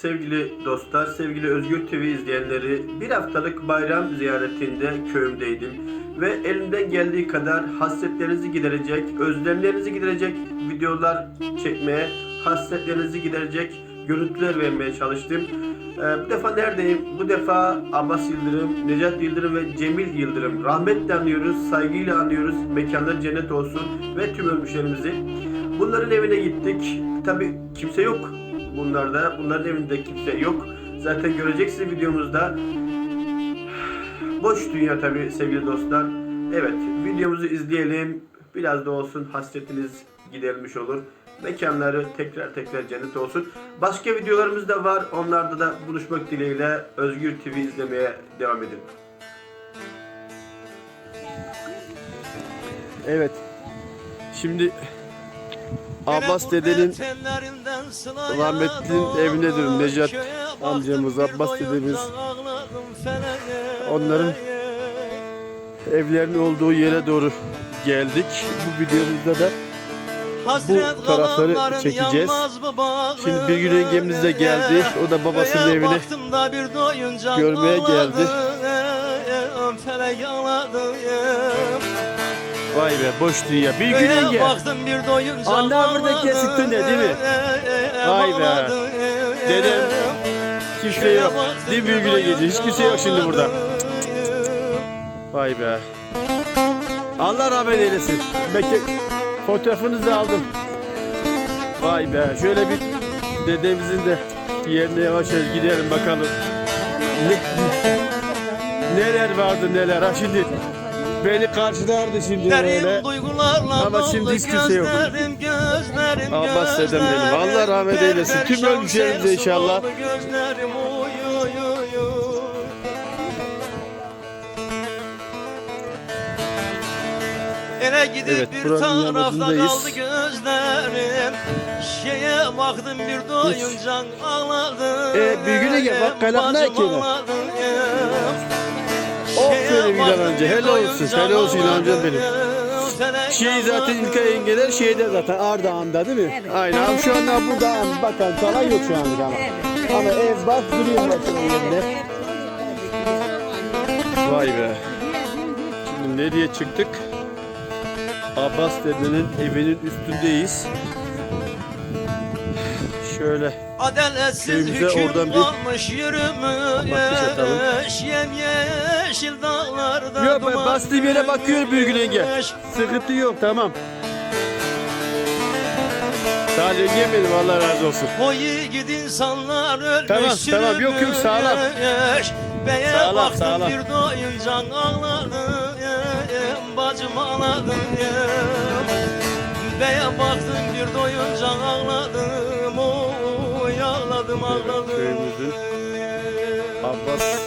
sevgili dostlar, sevgili Özgür TV izleyenleri bir haftalık bayram ziyaretinde köyümdeydim ve elimden geldiği kadar hasretlerinizi giderecek, özlemlerinizi giderecek videolar çekmeye, hasretlerinizi giderecek görüntüler vermeye çalıştım. Ee, bu defa neredeyim? Bu defa Abbas Yıldırım, Necat Yıldırım ve Cemil Yıldırım. Rahmetle anıyoruz, saygıyla anıyoruz. Mekanları cennet olsun ve tüm ölmüşlerimizi. Bunların evine gittik. Tabi kimse yok bunlarda. Bunların evinde kimse yok. Zaten göreceksiniz videomuzda. Boş dünya tabi sevgili dostlar. Evet videomuzu izleyelim. Biraz da olsun hasretiniz giderilmiş olur. Mekanları tekrar tekrar cennet olsun. Başka videolarımız da var. Onlarda da buluşmak dileğiyle Özgür TV izlemeye devam edin. Evet. Şimdi Abbas dedenin rahmetlinin evine dönün Necat amcamız, Abbas dedemiz. Onların evlerinin olduğu yere doğru geldik. Bu videomuzda da bu tarafları çekeceğiz. Şimdi bir gün yengemiz de geldi. O da babasının evini görmeye geldi. Vay be boş dünya. Bir gün yenge. Anne burada kesiktin de değil mi? Vay be. Dedem kimse yok. Değil mi bir güne gece? Hiç kimse yok şimdi burada. Vay be. Allah rahmet eylesin. Belki fotoğrafınızı da aldım. Vay be. Şöyle bir dedemizin de yerine yavaş yavaş gidelim bakalım. Ne, neler vardı neler. Ha şimdi beni karşılardı şimdi böyle. Ama şimdi hiç kimse yok. Abbas dedem benim. Allah rahmet eylesin. Tüm ölmüşlerimize inşallah. Gözlerim. Ele gidip Evet, bir buranın tarafta yanındayız. kaldı gözlerim Şeye baktım bir doyunca ağladım E, bir güne gel, bak, kalem ne ki lan? İlhan amca, helal olsun, helal olsun İlhan amcam benim. Şey zaten ağladım. İlkay yengeler şeyde zaten Ardahan'da değil mi? Aynen. Ama şu anda burada bakan falan yok şu anda ama. Ama ev bak duruyor başının yerinde. Vay be. Şimdi nereye çıktık? Abbas dedenin evinin üstündeyiz. Şöyle Adaletsiz hüküm oradan bir varmış yürümüş bakış atalım. Yemyeşil dağlarda Yok ben bastığım yere bakıyor bir gün yenge. Sıkıntı yok tamam. Yengem benim Allah razı olsun. O yiğit insanlar ölmüş Tamam, tamam, yok, yok, sağlam. sürünmüş. Beye Sağlam, baktım sağlam. bir doyunca ağladım Bacım ağladım Beye baktım bir doyunca ağladım Oy ağladım ağladım Abbas